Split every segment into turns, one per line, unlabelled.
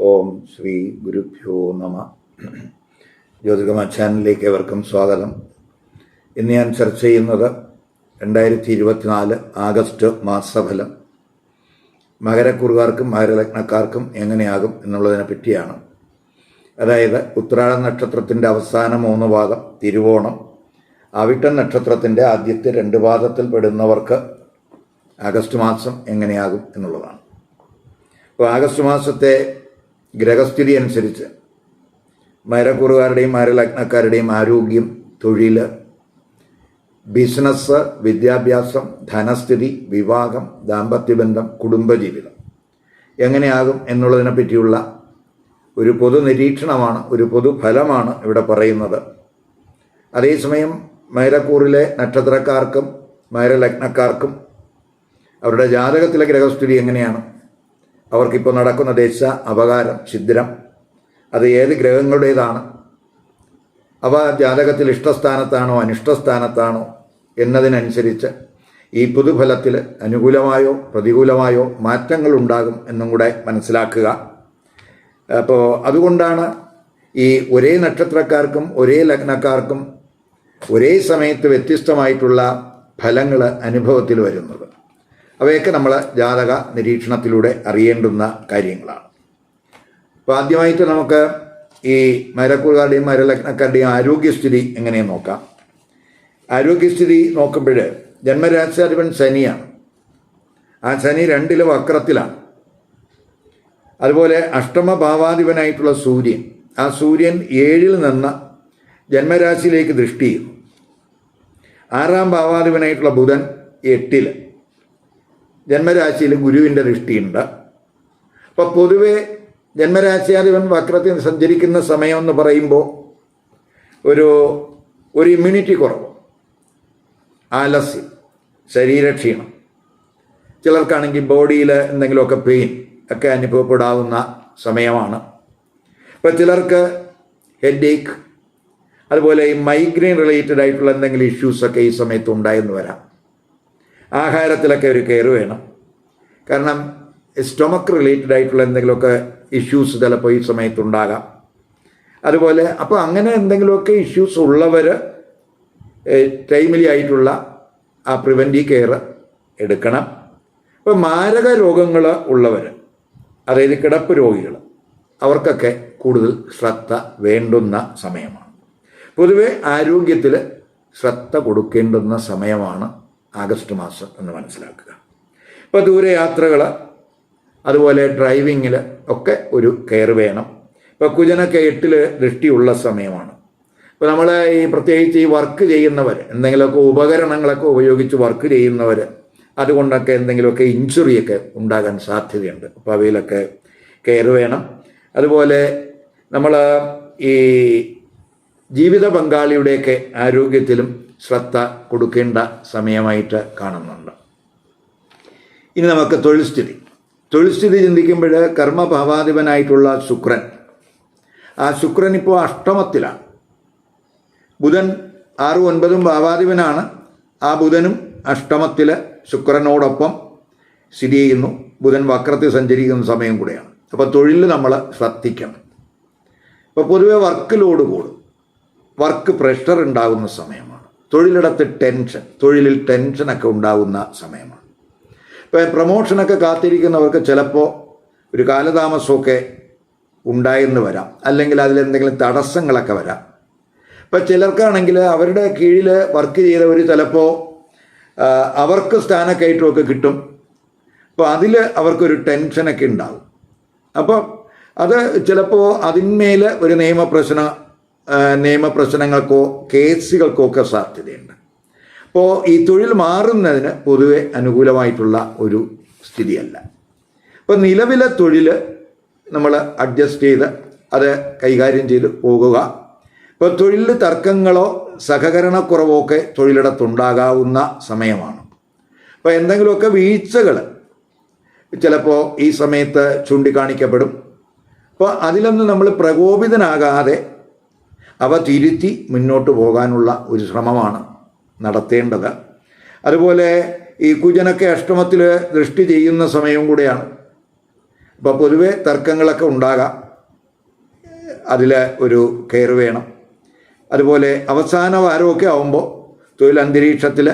ഓം ശ്രീ ഗുരുഭ്യോ നമ. ജ്യോതികമ ചാനലിലേക്ക് എവർക്കും സ്വാഗതം. ഇന്ന് ഞാൻ ചർച്ച ചെയ്യുന്നത് രണ്ടായിരത്തി ഇരുപത്തിനാല് ആഗസ്റ്റ് മാസഫലം. മകരക്കുറുകാർക്കും മകരലഗ്നക്കാർക്കും എങ്ങനെയാകും എന്നുള്ളതിനെ പറ്റിയാണ്. അതായത് ഉത്രാട നക്ഷത്രത്തിന്റെ അവസാന മൂന്ന് ഭാഗം തിരുവോണം അവിട്ടൻ നക്ഷത്രത്തിന്റെ ആദ്യത്തെ രണ്ട് പാദത്തിൽ പെടുന്നവർക്ക് ആഗസ്റ്റ് മാസം എങ്ങനെയാകും എന്നുള്ളതാണ്. അപ്പോൾ ആഗസ്റ്റ് മാസത്തെ ഗ്രഹസ്ഥിതി അനുസരിച്ച് മരക്കുറുകാരുടെയും മരലഗ്നക്കാരുടെയും ആരോഗ്യം തൊഴിൽ ബിസിനസ് വിദ്യാഭ്യാസം ധനസ്ഥിതി വിവാഹം ദാമ്പത്യബന്ധം കുടുംബജീവിതം. എങ്ങനെയാകും എന്നുള്ളതിനെ പറ്റിയുള്ള ഒരു പൊതു നിരീക്ഷണമാണ് ഒരു പൊതുഫലമാണ് ഇവിടെ പറയുന്നത്. അതേസമയം മൈരക്കൂറിലെ നക്ഷത്രക്കാർക്കും മൈരലഗ്നക്കാർക്കും അവരുടെ ജാതകത്തിലെ ഗ്രഹസ്ഥിതി എങ്ങനെയാണ്? അവർക്കിപ്പോൾ നടക്കുന്ന ദശ അപകാരം ഛിദ്രം അത് ഏത് ഗ്രഹങ്ങളുടേതാണ്? അവ ജാതകത്തിൽ ഇഷ്ടസ്ഥാനത്താണോ അനിഷ്ടസ്ഥാനത്താണോ എന്നതിനനുസരിച്ച് ഈ പുതുഫലത്തിൽ അനുകൂലമായോ പ്രതികൂലമായോ മാറ്റങ്ങൾ ഉണ്ടാകും എന്നും കൂടെ മനസ്സിലാക്കുക. അപ്പോൾ അതുകൊണ്ടാണ് ഈ ഒരേ നക്ഷത്രക്കാർക്കും ഒരേ ലഗ്നക്കാർക്കും ഒരേ സമയത്ത് വ്യത്യസ്തമായിട്ടുള്ള ഫലങ്ങൾ അനുഭവത്തിൽ വരുന്നത്. അവയൊക്കെ നമ്മൾ ജാതക നിരീക്ഷണത്തിലൂടെ അറിയേണ്ടുന്ന കാര്യങ്ങളാണ്. അപ്പോൾ ആദ്യമായിട്ട് നമുക്ക് ഈ മരക്കുകാരുടെയും മരലഗ്നക്കാരുടെയും ആരോഗ്യസ്ഥിതി എങ്ങനെ നോക്കാം? ആരോഗ്യസ്ഥിതി നോക്കുമ്പോൾ ജന്മരാജാധിപൻ ശനിയാണ്. ആ ശനി രണ്ടിലെ വക്രത്തിലാണ്. അതുപോലെ അഷ്ടമഭാവാധിപനായിട്ടുള്ള സൂര്യൻ. ആ സൂര്യൻ ഏഴിൽ നിന്ന് ജന്മരാശിയിലേക്ക് ദൃഷ്ടി ചെയ്യുന്നു. ആറാം ഭാവാധിപനായിട്ടുള്ള ബുധൻ എട്ടിൽ ജന്മരാശിയിൽ ഗുരുവിന്റെ ദൃഷ്ടിയുണ്ട്. അപ്പോൾ പൊതുവെ ജന്മരാശിയാധിപൻ വക്രത്തിൽ സഞ്ചരിക്കുന്ന സമയമെന്ന് പറയുമ്പോൾ ഒരു ഒരു ഇമ്മ്യൂണിറ്റി കുറവ്. ആലസ്യം ശരീരക്ഷീണം. ചിലർക്കാണെങ്കിൽ ബോഡിയിൽ എന്തെങ്കിലുമൊക്കെ പെയിൻ ഒക്കെ അനുഭവപ്പെടാവുന്ന സമയമാണ്. ഇപ്പോൾ ചിലർക്ക് ഹെഡ് ഏക്ക് അതുപോലെ മൈഗ്രെയിൻ റിലേറ്റഡ് ആയിട്ടുള്ള എന്തെങ്കിലും ഇഷ്യൂസൊക്കെ ഈ സമയത്ത് ഉണ്ടായെന്ന് വരാം. ആഹാരത്തിലൊക്കെ ഒരു കെയർ വേണം. കാരണം സ്റ്റൊമക്ക് റിലേറ്റഡ് ആയിട്ടുള്ള എന്തെങ്കിലുമൊക്കെ ഇഷ്യൂസ് ചിലപ്പോൾ ഈ സമയത്തുണ്ടാകാം. അതുപോലെ അപ്പോൾ അങ്ങനെ എന്തെങ്കിലുമൊക്കെ ഇഷ്യൂസ് ഉള്ളവർ ടൈമിലി ആയിട്ടുള്ള ആ പ്രിവന്റീവ് കെയർ എടുക്കണം. ഇപ്പോൾ മാരക രോഗങ്ങൾ ഉള്ളവർ അതായത് കിടപ്പ് രോഗികൾ അവർക്കൊക്കെ കൂടുതൽ ശ്രദ്ധ വേണ്ടുന്ന സമയമാണ്. പൊതുവെ ആരോഗ്യത്തിൽ ശ്രദ്ധ കൊടുക്കേണ്ടുന്ന സമയമാണ് ആഗസ്റ്റ് മാസം എന്ന് മനസ്സിലാക്കുക. ഇപ്പോൾ ദൂരയാത്രകൾ അതുപോലെ ഡ്രൈവിങ്ങിൽ ഒക്കെ ഒരു കെയർ വേണം. ഇപ്പോൾ കുജനൊക്കെ എട്ടിൽ ദൃഷ്ടിയുള്ള സമയമാണ്. ഇപ്പോൾ നമ്മൾ ഈ പ്രത്യേകിച്ച് ഈ വർക്ക് ചെയ്യുന്നവർ എന്തെങ്കിലുമൊക്കെ ഉപകരണങ്ങളൊക്കെ ഉപയോഗിച്ച് വർക്ക് ചെയ്യുന്നവർ അതുകൊണ്ടൊക്കെ എന്തെങ്കിലുമൊക്കെ ഇഞ്ചുറിയൊക്കെ ഉണ്ടാകാൻ സാധ്യതയുണ്ട്. അപ്പോൾ അവയിലൊക്കെ കെയർ വേണം. അതുപോലെ നമ്മൾ ഈ ജീവിത പങ്കാളിയുടെയൊക്കെ ആരോഗ്യത്തിലും ശ്രദ്ധ കൊടുക്കേണ്ട സമയമായിട്ട് കാണുന്നുണ്ട്. ഇനി നമുക്ക് തൊഴിൽ സ്ഥിതി തൊഴിൽ സ്ഥിതി ചിന്തിക്കുമ്പോൾ കർമ്മഭാവാധിപനായിട്ടുള്ള ശുക്രൻ. ആ ശുക്രൻ ഇപ്പോൾ അഷ്ടമത്തിലാണ്. ബുധൻ ആറും ഒൻപതും ഭാവാധിപനാണ്. ആ ബുധനും അഷ്ടമത്തിൽ ശുക്രനോടൊപ്പം സ്ഥിതി ചെയ്യുന്നു. ബുധൻ വക്രത്തിൽ സഞ്ചരിക്കുന്ന സമയം കൂടെയാണ്. അപ്പോൾ തൊഴിൽ നമ്മൾ ശ്രദ്ധിക്കണം. ഇപ്പോൾ പൊതുവെ വർക്ക് ലോഡ് കൂടും. വർക്ക് പ്രഷർ ഉണ്ടാകുന്ന സമയമാണ്. തൊഴിലിടത്ത് ടെൻഷൻ തൊഴിലിൽ ടെൻഷനൊക്കെ ഉണ്ടാകുന്ന സമയമാണ്. ഇപ്പം പ്രൊമോഷനൊക്കെ കാത്തിരിക്കുന്നവർക്ക് ചിലപ്പോൾ ഒരു കാലതാമസമൊക്കെ ഉണ്ടായെന്ന് വരാം. അല്ലെങ്കിൽ അതിലെന്തെങ്കിലും തടസ്സങ്ങളൊക്കെ വരാം. ഇപ്പം ചിലർക്കാണെങ്കിൽ അവരുടെ കീഴിൽ വർക്ക് ചെയ്തവർ ചിലപ്പോൾ അവർക്ക് സ്ഥാനക്കയറ്റമൊക്കെ കിട്ടും. അപ്പോൾ അതിൽ അവർക്കൊരു ടെൻഷനൊക്കെ ഉണ്ടാവും. അപ്പോൾ അത് ചിലപ്പോൾ അതിന്മേൽ ഒരു നിയമപ്രശ്ന നിയമപ്രശ്നങ്ങൾക്കോ കേസുകൾക്കോ ഒക്കെ സാധ്യതയുണ്ട്. അപ്പോൾ ഈ തൊഴിൽ മാറുന്നതിന് പൊതുവെ അനുകൂലമായിട്ടുള്ള ഒരു സ്ഥിതിയല്ല. അപ്പോൾ നിലവിലെ തൊഴിൽ നമ്മൾ അഡ്ജസ്റ്റ് ചെയ്ത് അത് കൈകാര്യം ചെയ്ത് പോകുക. ഇപ്പോൾ തൊഴിൽ തർക്കങ്ങളോ സഹകരണക്കുറവോ ഒക്കെ തൊഴിലിടത്തുണ്ടാകാവുന്ന സമയമാണ്. അപ്പോൾ എന്തെങ്കിലുമൊക്കെ വീഴ്ചകൾ ചിലപ്പോൾ ഈ സമയത്ത് ചൂണ്ടിക്കാണിക്കപ്പെടും. അപ്പോൾ അതിലൊന്നും നമ്മൾ പ്രകോപിതനാകാതെ അവ തിരുത്തി മുന്നോട്ട് പോകാനുള്ള ഒരു ശ്രമമാണ് നടത്തേണ്ടത്. അതുപോലെ ഈ കുജനൊക്കെ അഷ്ടമത്തിൽ ദൃഷ്ടി ചെയ്യുന്ന സമയവും കൂടെയാണ്. അപ്പോൾ പൊതുവെ തർക്കങ്ങളൊക്കെ ഉണ്ടാകാം. അതിൽ ഒരു കെയർ വേണം. അതുപോലെ അവസാന വാരമൊക്കെ ആകുമ്പോൾ തൊഴിലന്തരീക്ഷത്തിൽ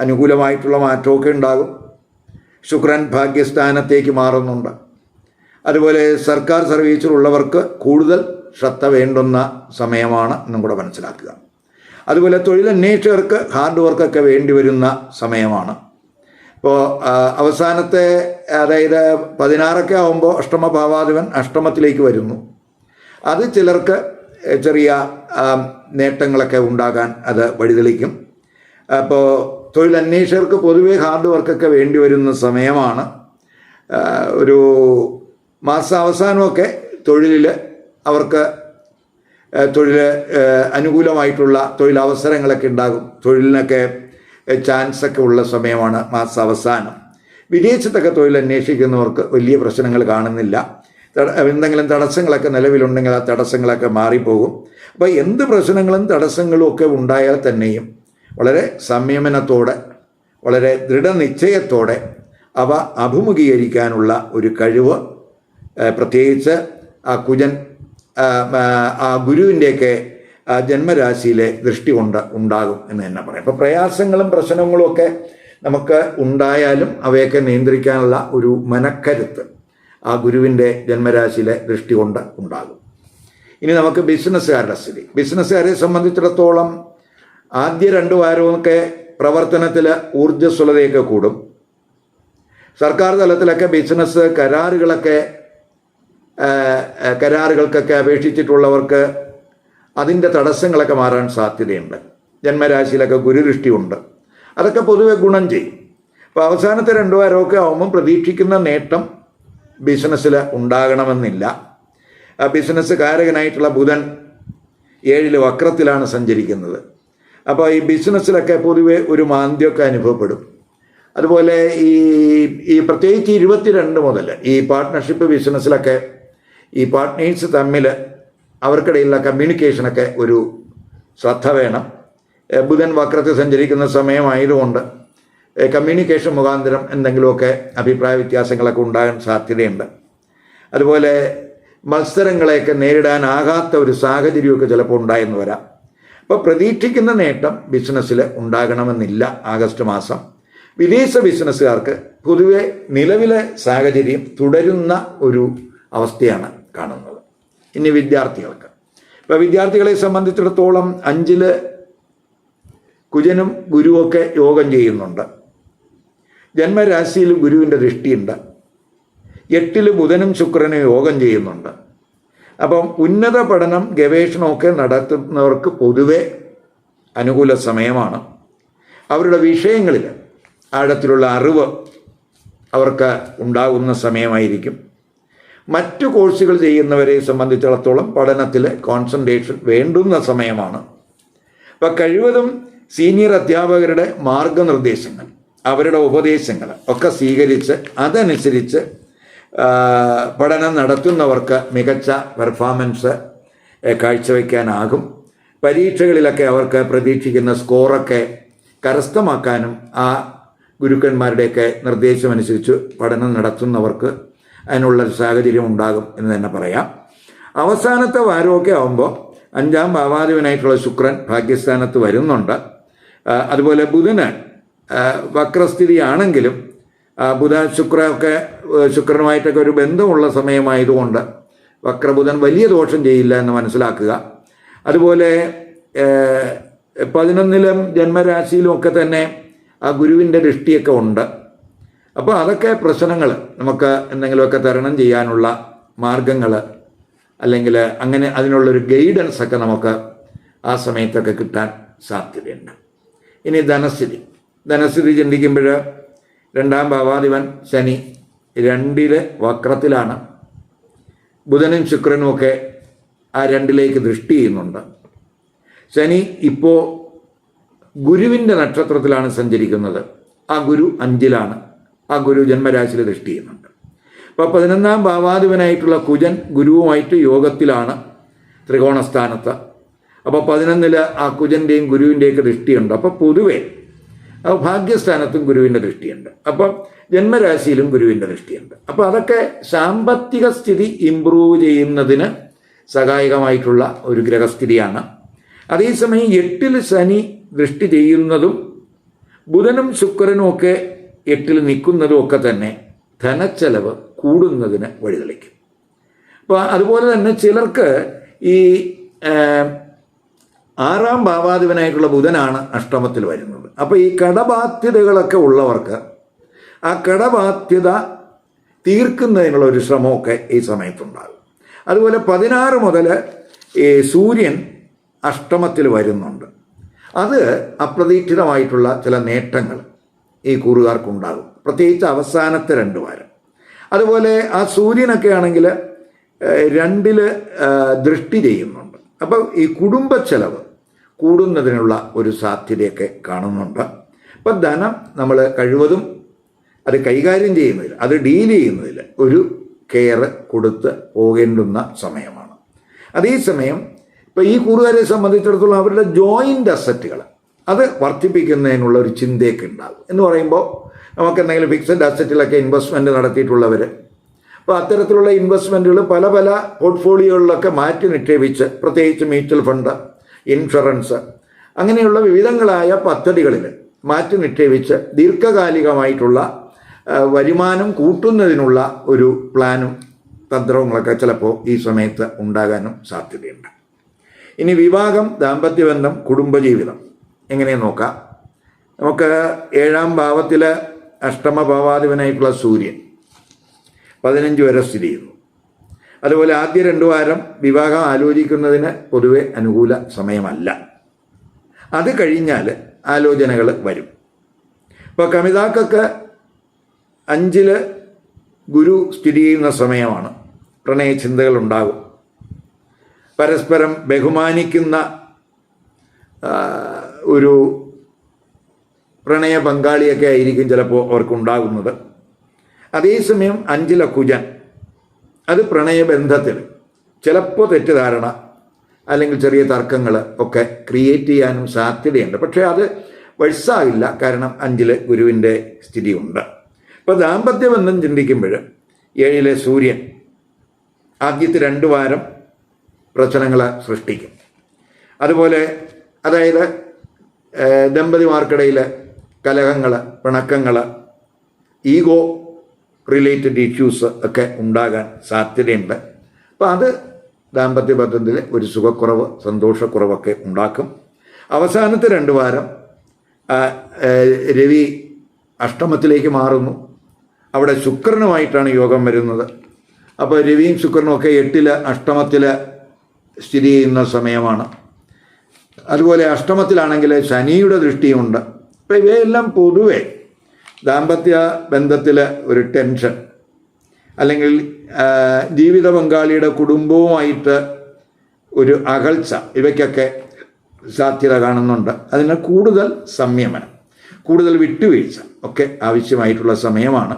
അനുകൂലമായിട്ടുള്ള മാറ്റമൊക്കെ ഉണ്ടാകും. ശുക്രൻ ഭാഗ്യസ്ഥാനത്തേക്ക് മാറുന്നുണ്ട്. അതുപോലെ സർക്കാർ സർവീസിലുള്ളവർക്ക് കൂടുതൽ ശ്രദ്ധ വേണ്ടുന്ന സമയമാണ് എന്നും കൂടെ മനസ്സിലാക്കുക. അതുപോലെ തൊഴിലന്വേഷകർക്ക് ഹാർഡ് വർക്കൊക്കെ വേണ്ടി വരുന്ന സമയമാണ്. ഇപ്പോൾ അവസാനത്തെ അതായത് പതിനാറൊക്കെ ആകുമ്പോൾ അഷ്ടമഭാവാധിപൻ അഷ്ടമത്തിലേക്ക് വരുന്നു. അത് ചിലർക്ക് ചെറിയ നേട്ടങ്ങളൊക്കെ ഉണ്ടാകാൻ അത് വഴിതെളിക്കും. അപ്പോൾ തൊഴിലന്വേഷകർക്ക് പൊതുവേ ഹാർഡ് വർക്കൊക്കെ വേണ്ടി വരുന്ന സമയമാണ്. ഒരു മാസാവസാനമൊക്കെ തൊഴിലിൽ അവർക്ക് തൊഴിൽ അനുകൂലമായിട്ടുള്ള തൊഴിലവസരങ്ങളൊക്കെ ഉണ്ടാകും. തൊഴിലിനൊക്കെ ചാൻസൊക്കെ ഉള്ള സമയമാണ് മാസാവസാനം വിദേശത്തൊക്കെ തൊഴിൽ അന്വേഷിക്കുന്നവർക്ക് വലിയ പ്രശ്നങ്ങൾ കാണുന്നില്ല. എന്തെങ്കിലും തടസ്സങ്ങളൊക്കെ നിലവിലുണ്ടെങ്കിൽ ആ തടസ്സങ്ങളൊക്കെ മാറിപ്പോകും. അപ്പോൾ എന്ത് പ്രശ്നങ്ങളും തടസ്സങ്ങളും ഒക്കെ ഉണ്ടായാൽ തന്നെയും വളരെ സംയമനത്തോടെ വളരെ ദൃഢനിശ്ചയത്തോടെ അവ അഭിമുഖീകരിക്കാനുള്ള ഒരു കഴിവ് പ്രത്യേകിച്ച് ആ കുജൻ ആ, ഗുരുവിന്റെയൊക്കെ ജന്മരാശിയിലെ ദൃഷ്ടി കൊണ്ട് ഉണ്ടാകും എന്ന് തന്നെ പറയാം. അപ്പോൾ പ്രയാസങ്ങളും പ്രശ്നങ്ങളും ഒക്കെ നമുക്ക് ഉണ്ടായാലും അവയൊക്കെ നിയന്ത്രിക്കാനുള്ള ഒരു മനക്കരുത്ത് ആ ഗുരുവിന്റെ ജന്മരാശിയിലെ ദൃഷ്ടി കൊണ്ട് ഉണ്ടാകും. ഇനി നമുക്ക് ബിസിനസ്സുകാരുടെ സ്ഥിതി. ബിസിനസ്സുകാരെ സംബന്ധിച്ചിടത്തോളം ആദ്യ രണ്ട് വാരമൊക്കെ പ്രവർത്തനത്തിൽ ഊർജസ്വലതയൊക്കെ കൂടും. സർക്കാർ തലത്തിലൊക്കെ ബിസിനസ് കരാറുകളൊക്കെ കരാറുകൾക്കൊക്കെ അപേക്ഷിച്ചിട്ടുള്ളവർക്ക് അതിന്റെ തടസ്സങ്ങളൊക്കെ മാറാൻ സാധ്യതയുണ്ട്. ജന്മരാശിയിലൊക്കെ ഗുരുദൃഷ്ടിയുണ്ട്. അതൊക്കെ പൊതുവെ ഗുണം ചെയ്യും. അപ്പോൾ അവസാനത്തെ രണ്ടു വാരമൊക്കെ ആകുമ്പം പ്രതീക്ഷിക്കുന്ന നേട്ടം ബിസിനസ്സിൽ ഉണ്ടാകണമെന്നില്ല. ബിസിനസ് കാരകനായിട്ടുള്ള ബുധൻ ഏഴിൽ വക്രത്തിലാണ് സഞ്ചരിക്കുന്നത്. അപ്പോൾ ഈ ബിസിനസ്സിലൊക്കെ പൊതുവെ ഒരു മാന്ദ്യമൊക്കെ അനുഭവപ്പെടും. അതുപോലെ ഈ ഈ പ്രത്യേകിച്ച് ഇരുപത്തിരണ്ട് മുതൽ ഈ പാർട്ട്ണർഷിപ്പ് ബിസിനസ്സിലൊക്കെ ഈ പാർട്ട്നേഴ്സ് തമ്മിൽ അവർക്കിടയിലുള്ള കമ്മ്യൂണിക്കേഷനൊക്കെ ഒരു ശ്രദ്ധ വേണം. ബുധൻ വക്രത്തിൽ സഞ്ചരിക്കുന്ന സമയമായതുകൊണ്ട് കമ്മ്യൂണിക്കേഷൻ മുഖാന്തരം എന്തെങ്കിലുമൊക്കെ അഭിപ്രായ വ്യത്യാസങ്ങളൊക്കെ ഉണ്ടാകാൻ സാധ്യതയുണ്ട്. അതുപോലെ മത്സരങ്ങളെയൊക്കെ നേരിടാനാകാത്ത ഒരു സാഹചര്യമൊക്കെ ചിലപ്പോൾ ഉണ്ടായെന്ന് വരാം. അപ്പോൾ പ്രതീക്ഷിക്കുന്ന നേട്ടം ബിസിനസ്സിൽ ഉണ്ടാകണമെന്നില്ല ആഗസ്റ്റ് മാസം. വിദേശ ബിസിനസ്സുകാർക്ക് പൊതുവെ നിലവിലെ സാഹചര്യം തുടരുന്ന ഒരു അവസ്ഥയാണ്. കാണുന്നത്. ഇനി വിദ്യാർത്ഥികൾക്ക്. ഇപ്പം വിദ്യാർത്ഥികളെ സംബന്ധിച്ചിടത്തോളം അഞ്ചിൽ കുജനും ഗുരുവൊക്കെ യോഗം ചെയ്യുന്നുണ്ട്. ജന്മരാശിയിൽ ഗുരുവിന്റെ ദൃഷ്ടിയുണ്ട്. എട്ടിൽ ബുധനും ശുക്രനും യോഗം ചെയ്യുന്നുണ്ട്. അപ്പം ഉന്നത പഠനം ഗവേഷണമൊക്കെ നടത്തുന്നവർക്ക് പൊതുവെ അനുകൂല സമയമാണ്. അവരുടെ വിഷയങ്ങളിൽ ആഴത്തിലുള്ള അറിവ് അവർക്ക് ഉണ്ടാകുന്ന സമയമായിരിക്കും. മറ്റു കോഴ്സുകൾ ചെയ്യുന്നവരെ സംബന്ധിച്ചിടത്തോളം പഠനത്തിൽ കോൺസെൻട്രേഷൻ വേണ്ടുന്ന സമയമാണ്. അപ്പം കഴിവതും സീനിയർ അധ്യാപകരുടെ മാർഗനിർദ്ദേശങ്ങൾ അവരുടെ ഉപദേശങ്ങൾ ഒക്കെ സ്വീകരിച്ച് അതനുസരിച്ച് പഠനം നടത്തുന്നവർക്ക് മികച്ച പെർഫോമൻസ് കാഴ്ചവെക്കാനാകും. പരീക്ഷകളിലൊക്കെ അവർക്ക് പ്രതീക്ഷിക്കുന്ന സ്കോറൊക്കെ കരസ്ഥമാക്കാനും ആ ഗുരുക്കന്മാരുടെയൊക്കെ നിർദ്ദേശമനുസരിച്ച് പഠനം നടത്തുന്നവർക്ക് അതിനുള്ള സാഹചര്യം ഉണ്ടാകും എന്ന് തന്നെ പറയാം. അവസാനത്തെ വാരമൊക്കെ ആകുമ്പോൾ അഞ്ചാം ഭാവാധിപനായിട്ടുള്ള ശുക്രൻ പാകിസ്ഥാനത്ത് വരുന്നുണ്ട്. അതുപോലെ ബുധന് വക്രസ്ഥിതിയാണെങ്കിലും ബുധ ശുക്ര ഒക്കെ ശുക്രനുമായിട്ടൊക്കെ ഒരു ബന്ധമുള്ള സമയമായതുകൊണ്ട് വക്രബുധൻ വലിയ ദോഷം ചെയ്യില്ല എന്ന് മനസ്സിലാക്കുക. അതുപോലെ പതിനൊന്നിലും ജന്മരാശിയിലും ഒക്കെ തന്നെ ആ ഗുരുവിന്റെ ദൃഷ്ടിയൊക്കെ ഉണ്ട്. അപ്പോൾ അതൊക്കെ പ്രശ്നങ്ങൾ നമുക്ക് എന്തെങ്കിലുമൊക്കെ തരണം ചെയ്യാനുള്ള മാർഗങ്ങൾ അല്ലെങ്കിൽ അങ്ങനെ അതിനുള്ളൊരു ഗൈഡൻസ് ഒക്കെ നമുക്ക് ആ സമയത്തൊക്കെ കിട്ടാൻ സാധ്യതയുണ്ട്. ഇനി ധനസ്ഥിതി. ധനസ്ഥിതി ചിന്തിക്കുമ്പോൾ രണ്ടാം ഭാവാധിപൻ ശനി രണ്ടിലെ വക്രത്തിലാണ്. ബുധനും ശുക്രനും ഒക്കെ ആ രണ്ടിലേക്ക് ദൃഷ്ടി ചെയ്യുന്നുണ്ട്. ശനി ഇപ്പോൾ ഗുരുവിന്റെ നക്ഷത്രത്തിലാണ് സഞ്ചരിക്കുന്നത്. ആ ഗുരു അഞ്ചിലാണ്. ആ ഗുരു ജന്മരാശിയിൽ ദൃഷ്ടി ചെയ്യുന്നുണ്ട്. അപ്പോൾ പതിനൊന്നാം ഭാവാധിപനായിട്ടുള്ള കുജൻ ഗുരുവുമായിട്ട് യോഗത്തിലാണ് ത്രികോണസ്ഥാനത്ത്. അപ്പോൾ പതിനൊന്നിൽ ആ കുജന്റെയും ഗുരുവിന്റെയൊക്കെ ദൃഷ്ടിയുണ്ട്. അപ്പോൾ പൊതുവേ ഭാഗ്യസ്ഥാനത്തും ഗുരുവിന്റെ ദൃഷ്ടിയുണ്ട്. അപ്പം ജന്മരാശിയിലും ഗുരുവിന്റെ ദൃഷ്ടിയുണ്ട്. അപ്പോൾ അതൊക്കെ സാമ്പത്തിക സ്ഥിതി ഇമ്പ്രൂവ് ചെയ്യുന്നതിന് സഹായകമായിട്ടുള്ള ഒരു ഗ്രഹസ്ഥിതിയാണ്. അതേസമയം എട്ടിൽ ശനി ദൃഷ്ടി ചെയ്യുന്നതും ബുധനും ശുക്രനും ഒക്കെ എട്ടിൽ നിൽക്കുന്നതും ഒക്കെ തന്നെ ധനച്ചെലവ് കൂടുന്നതിന് വഴിതെളിക്കും. അപ്പോൾ അതുപോലെ തന്നെ ചിലർക്ക് ഈ ആറാം ഭാവാധിപനായിട്ടുള്ള ബുധനാണ് അഷ്ടമത്തിൽ വരുന്നത്. അപ്പോൾ ഈ കടബാധ്യതകളൊക്കെ ഉള്ളവർക്ക് ആ കടബാധ്യത തീർക്കുന്നതിനുള്ള ഒരു ശ്രമമൊക്കെ ഈ സമയത്തുണ്ടാകും. അതുപോലെ പതിനാറ് മുതൽ ഈ സൂര്യൻ അഷ്ടമത്തിൽ വരുന്നുണ്ട്. അത് അപ്രതീക്ഷിതമായിട്ടുള്ള ചില നേട്ടങ്ങൾ ഈ കൂറുകാർക്കുണ്ടാകും. പ്രത്യേകിച്ച് അവസാനത്തെ രണ്ട് വാരം. അതുപോലെ ആ സൂര്യനൊക്കെ ആണെങ്കിൽ രണ്ടിൽ ദൃഷ്ടി ചെയ്യുന്നുണ്ട്. അപ്പോൾ ഈ കുടുംബ ചെലവ് കൂടുന്നതിനുള്ള ഒരു സാധ്യതയൊക്കെ കാണുന്നുണ്ട്. അപ്പം ധനം നമ്മൾ കഴിവതും അത് കൈകാര്യം ചെയ്യുന്നതിൽ അത് ഡീൽ ചെയ്യുന്നതിൽ ഒരു കെയർ കൊടുത്ത് പോകേണ്ടുന്ന സമയമാണ്. അതേസമയം ഇപ്പോൾ ഈ കൂറുകാരെ സംബന്ധിച്ചിടത്തോളം അവരുടെ ജോയിന്റ് അസറ്റുകൾ അത് വർദ്ധിപ്പിക്കുന്നതിനുള്ള ഒരു ചിന്തയൊക്കെ ഉണ്ടാകും എന്ന് പറയുമ്പോൾ നമുക്ക് എന്തെങ്കിലും ഫിക്സഡ് അസറ്റിലൊക്കെ ഇൻവെസ്റ്റ്മെന്റ് നടത്തിയിട്ടുള്ളവർ അപ്പോൾ അത്തരത്തിലുള്ള ഇൻവെസ്റ്റ്മെന്റുകൾ പല പല പോർട്ട്ഫോളിയോകളിലൊക്കെ മാറ്റി നിക്ഷേപിച്ച് പ്രത്യേകിച്ച് മ്യൂച്വൽ ഫണ്ട് ഇൻഷുറൻസ് അങ്ങനെയുള്ള വിവിധങ്ങളായ പദ്ധതികളിൽ മാറ്റി നിക്ഷേപിച്ച് ദീർഘകാലികമായിട്ടുള്ള വരുമാനം കൂട്ടുന്നതിനുള്ള ഒരു പ്ലാനും തന്ത്രങ്ങളൊക്കെ ചിലപ്പോൾ ഈ സമയത്ത് ഉണ്ടാകാനും സാധ്യതയുണ്ട്. ഇനി വിവാഹം ദാമ്പത്യബന്ധം കുടുംബജീവിതം. എങ്ങനെ നോക്കാം. നമുക്ക് ഏഴാം ഭാവത്തിൽ അഷ്ടമ ഭാവാധിപനായിട്ടുള്ള സൂര്യൻ പതിനഞ്ച് വരെ സ്ഥിതി ചെയ്യുന്നു. അതുപോലെ ആദ്യ രണ്ടു വാരം വിവാഹം ആലോചിക്കുന്നതിന് പൊതുവെ അനുകൂല സമയമല്ല. അത് കഴിഞ്ഞാൽ ആലോചനകൾ വരും. ഇപ്പോൾ കമിതാക്കൊക്കെ അഞ്ചിൽ ഗുരു സ്ഥിതി ചെയ്യുന്ന സമയമാണ്. പ്രണയചിന്തകൾ ഉണ്ടാകും. പരസ്പരം ബഹുമാനിക്കുന്ന ഒരു പ്രണയ പങ്കാളിയൊക്കെ ആയിരിക്കും ചിലപ്പോൾ അവർക്കുണ്ടാകുന്നത്. അതേസമയം അഞ്ചില കുജൻ അത് പ്രണയബന്ധത്തിൽ ചിലപ്പോൾ തെറ്റിദ്ധാരണ അല്ലെങ്കിൽ ചെറിയ തർക്കങ്ങൾ ഒക്കെ ക്രിയേറ്റ് ചെയ്യാനും സാധ്യതയുണ്ട്. പക്ഷേ അത് വഴ്സാവില്ല. കാരണം അഞ്ചിൽ ഗുരുവിന്റെ സ്ഥിതിയുണ്ട്. ഇപ്പോൾ ദാമ്പത്യബന്ധം ചിന്തിക്കുമ്പോൾ ഏഴിലെ സൂര്യൻ ആദ്യത്തെ രണ്ട് വാരം പ്രശ്നങ്ങൾ സൃഷ്ടിക്കും. അതുപോലെ അതായത് ദമ്പതിമാർക്കിടയിൽ കലഹങ്ങൾ പിണക്കങ്ങൾ ഈഗോ റിലേറ്റഡ് ഇഷ്യൂസ് ഒക്കെ ഉണ്ടാകാൻ സാധ്യതയുണ്ട്. അപ്പോൾ അത് ദാമ്പത്യ ബന്ധത്തിൽ ഒരു സുഖക്കുറവ് സന്തോഷക്കുറവൊക്കെ ഉണ്ടാക്കും. അവസാനത്തെ രണ്ട് വാരം രവി അഷ്ടമത്തിലേക്ക് മാറുന്നു. അവിടെ ശുക്രനുമായിട്ടാണ് യോഗം വരുന്നത്. അപ്പോൾ രവിയും ശുക്രനും ഒക്കെ എട്ടിൽ അഷ്ടമത്തിൽ സ്ഥിതി ചെയ്യുന്ന സമയമാണ്. അതുപോലെ അഷ്ടമത്തിലാണെങ്കിൽ ശനിയുടെ ദൃഷ്ടിയുണ്ട്. അപ്പോൾ ഇവയെല്ലാം പൊതുവെ ദാമ്പത്യ ബന്ധത്തിൽ ഒരു ടെൻഷൻ. അല്ലെങ്കിൽ ജീവിത പങ്കാളിയുടെ കുടുംബവുമായിട്ട് ഒരു അകൽച്ച ഇവയ്ക്കൊക്കെ സാധ്യത കാണുന്നുണ്ട്. അതിന് കൂടുതൽ സംയമനം കൂടുതൽ വിട്ടുവീഴ്ച ഒക്കെ ആവശ്യമായിട്ടുള്ള സമയമാണ്.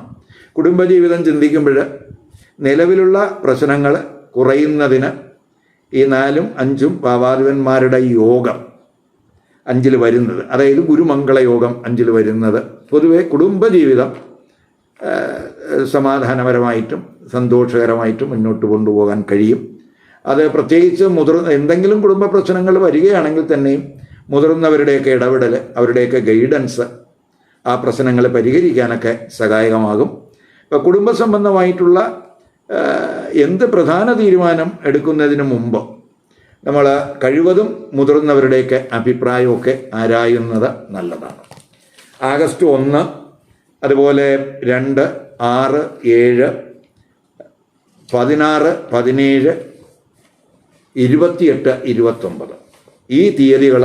കുടുംബജീവിതം ചിന്തിക്കുമ്പോൾ നിലവിലുള്ള പ്രശ്നങ്ങൾ കുറയുന്നതിന് ഈ നാലും അഞ്ചും ഭാവാധിപന്മാരുടെ യോഗം അഞ്ചിൽ വരുന്നത്. അതായത് ഗുരുമംഗള യോഗം അഞ്ചിൽ വരുന്നത്. പൊതുവെ കുടുംബജീവിതം സമാധാനപരമായിട്ടും സന്തോഷകരമായിട്ടും മുന്നോട്ട് കൊണ്ടുപോകാൻ കഴിയും. അത് പ്രത്യേകിച്ച് മുതിർന്ന എന്തെങ്കിലും കുടുംബ പ്രശ്നങ്ങൾ വരികയാണെങ്കിൽ തന്നെയും മുതിർന്നവരുടെയൊക്കെ ഇടപെടൽ അവരുടെയൊക്കെ ഗൈഡൻസ് ആ പ്രശ്നങ്ങൾ പരിഹരിക്കാനൊക്കെ സഹായകമാകും. ഇപ്പോൾ കുടുംബ സംബന്ധമായിട്ടുള്ള എന്ത് പ്രധാന തീരുമാനം എടുക്കുന്നതിന് മുമ്പ് നമ്മൾ കഴിവതും മുതിർന്നവരുടെയൊക്കെ അഭിപ്രായമൊക്കെ ആരായുന്നത് നല്ലതാണ്. ആഗസ്റ്റ് ഒന്ന് അതുപോലെ രണ്ട് ആറ് ഏഴ് പതിനാറ് പതിനേഴ് ഇരുപത്തിയെട്ട് ഇരുപത്തൊമ്പത്. ഈ തീയതികൾ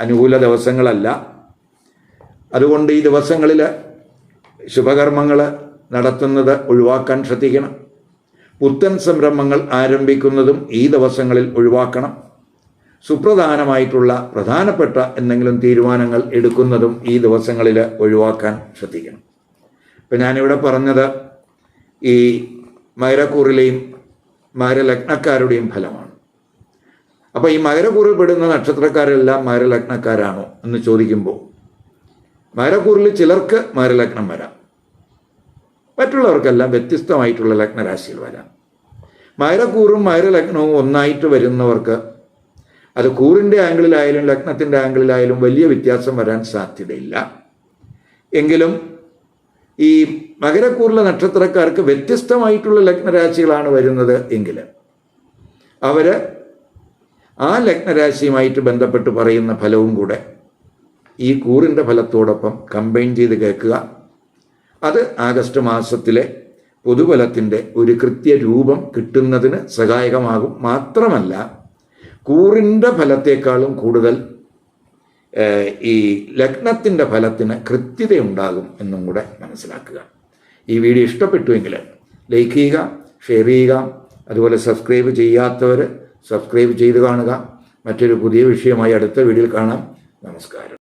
അനുകൂല ദിവസങ്ങളല്ല. അതുകൊണ്ട് ഈ ദിവസങ്ങളിൽ ശുഭകർമ്മങ്ങൾ നടത്തുന്നത് ഒഴിവാക്കാൻ ശ്രദ്ധിക്കണം. പുത്തൻ സംരംഭങ്ങൾ ആരംഭിക്കുന്നതും ഈ ദിവസങ്ങളിൽ ഒഴിവാക്കണം. സുപ്രധാനമായിട്ടുള്ള പ്രധാനപ്പെട്ട എന്തെങ്കിലും തീരുമാനങ്ങൾ എടുക്കുന്നതും ഈ ദിവസങ്ങളിൽ ഒഴിവാക്കാൻ ശ്രദ്ധിക്കണം. ഇപ്പം ഞാനിവിടെ പറഞ്ഞത് ഈ മകരക്കൂറിലെയും മകരലഗ്നക്കാരുടെയും ഫലമാണ്. അപ്പോൾ ഈ മകരക്കൂറിൽ പെടുന്ന നക്ഷത്രക്കാരെല്ലാം മകരലഗ്നക്കാരാണോ എന്ന് ചോദിക്കുമ്പോൾ മകരക്കൂറിൽ ചിലർക്ക് മകരലഗ്നം വരാം. മറ്റുള്ളവർക്കെല്ലാം വ്യത്യസ്തമായിട്ടുള്ള ലഗ്നരാശിയിൽ വരാം. മകരക്കൂറും മകരലഗ്നവും ഒന്നായിട്ട് വരുന്നവർക്ക് അത് കൂറിന്റെ ആംഗിളിലായാലും ലഗ്നത്തിന്റെ ആംഗിളിലായാലും വലിയ വ്യത്യാസം വരാൻ സാധ്യതയില്ല. എങ്കിലും ഈ മകരക്കൂറിലെ നക്ഷത്രക്കാർക്ക് വ്യത്യസ്തമായിട്ടുള്ള ലഗ്നരാശികളാണ് വരുന്നത് എങ്കിൽ അവർ ആ ലഗ്നരാശിയുമായിട്ട് ബന്ധപ്പെട്ട് പറയുന്ന ഫലവും കൂടെ ഈ കൂറിന്റെ ഫലത്തോടൊപ്പം കമ്പൈൻ ചെയ്ത് കേൾക്കുക. അത് ആഗസ്റ്റ് മാസത്തിലെ പൊതുബലത്തിന്റെ ഒരു കൃത്യരൂപം കിട്ടുന്നതിന് സഹായകമാകും. മാത്രമല്ല കൂറിന്റെ ഫലത്തേക്കാളും കൂടുതൽ ഈ ലഗ്നത്തിന്റെ ഫലത്തിന് കൃത്യതയുണ്ടാകും എന്നും കൂടെ മനസ്സിലാക്കുക. ഈ വീഡിയോ ഇഷ്ടപ്പെട്ടുവെങ്കിൽ ലൈക്ക് ചെയ്യുക ഷെയർ ചെയ്യുക അതുപോലെ സബ്സ്ക്രൈബ് ചെയ്യാത്തവർ സബ്സ്ക്രൈബ് ചെയ്ത് കാണുക. മറ്റൊരു പുതിയ വിഷയമായി അടുത്ത വീഡിയോയിൽ കാണാം. നമസ്കാരം.